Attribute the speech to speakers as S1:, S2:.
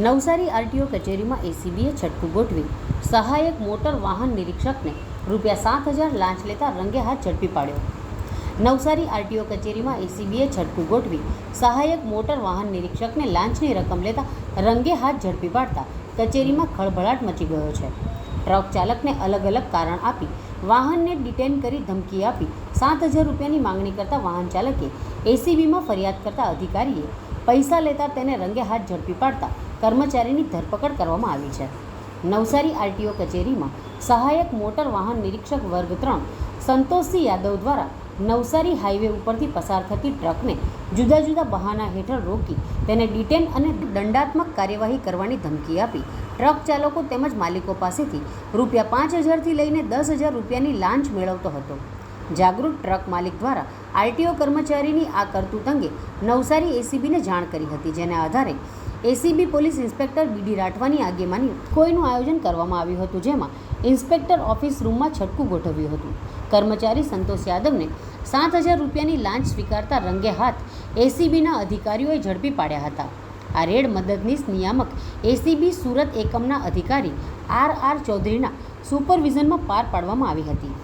S1: Navsari RTO કચેરીમાં એસીબીએ છટકું ગોઠવી સહાયક મોટર વાહન નિરીક્ષકને રૂપિયા સાત હજાર લાંચ લેતા રંગે હાથ ઝડપી પાડ્યો. નવસારી આરટીઓ કચેરીમાં એસીબીએ છટકું ગોઠવી સહાયક મોટર વાહન નિરીક્ષકને લાંચની રકમ લેતા રંગે હાથ ઝડપી પાડતા કચેરીમાં ખળભળાટ મચી ગયો છે. ટ્રક ચાલકને અલગ અલગ કારણ આપી વાહનને ડિટેન કરી ધમકી આપી. સાત હજાર રૂપિયાની માંગણી કરતા વાહન ચાલકે એસીબીમાં ફરિયાદ કરતા અધિકારીએ પૈસા લેતા તેને રંગે હાથ ઝડપી પાડતા કર્મચારીની ધરપકડ કરવામાં આવી છે. નવસારી આરટીઓ કચેરીમાં સહાયક મોટર વાહન નિરીક્ષક વર્ગ ત્રણ સંતોષસિંહ યાદવ દ્વારા નવસારી હાઈવે ઉપરથી પસાર થતી ટ્રકને જુદા જુદા બહાના હેઠળ રોકી તેને ડિટેન અને દંડાત્મક કાર્યવાહી કરવાની ધમકી આપી. ટ્રક ચાલકો તેમજ માલિકો પાસેથી રૂપિયા પાંચ હજારથી લઈને દસ હજાર રૂપિયાની લાંચ મેળવતો હતો. જાગૃત ટ્રક માલિક દ્વારા આરટીઓ કર્મચારીની આ કરતૂત અંગે નવસારી એસીબીને જાણ કરી હતી, જેના આધારે એસીબી પોલીસ ઇન્સ્પેક્ટર બીડી રાઠવાની આગેવાની કોઈનું આયોજન કરવામાં આવ્યું હતું, જેમાં ઇન્સ્પેક્ટર ઓફિસ રૂમમાં છટકું ગોઠવ્યું હતું. કર્મચારી સંતોષ યાદવને સાત હજાર રૂપિયાની લાંચ સ્વીકારતા રંગે હાથ એસીબીના અધિકારીઓએ ઝડપી પાડ્યા હતા. આ રેડ મદદનીશ નિયામક એસીબી સુરત એકમના અધિકારી આર આર ચૌધરીના સુપરવિઝનમાં પાર પાડવામાં આવી હતી.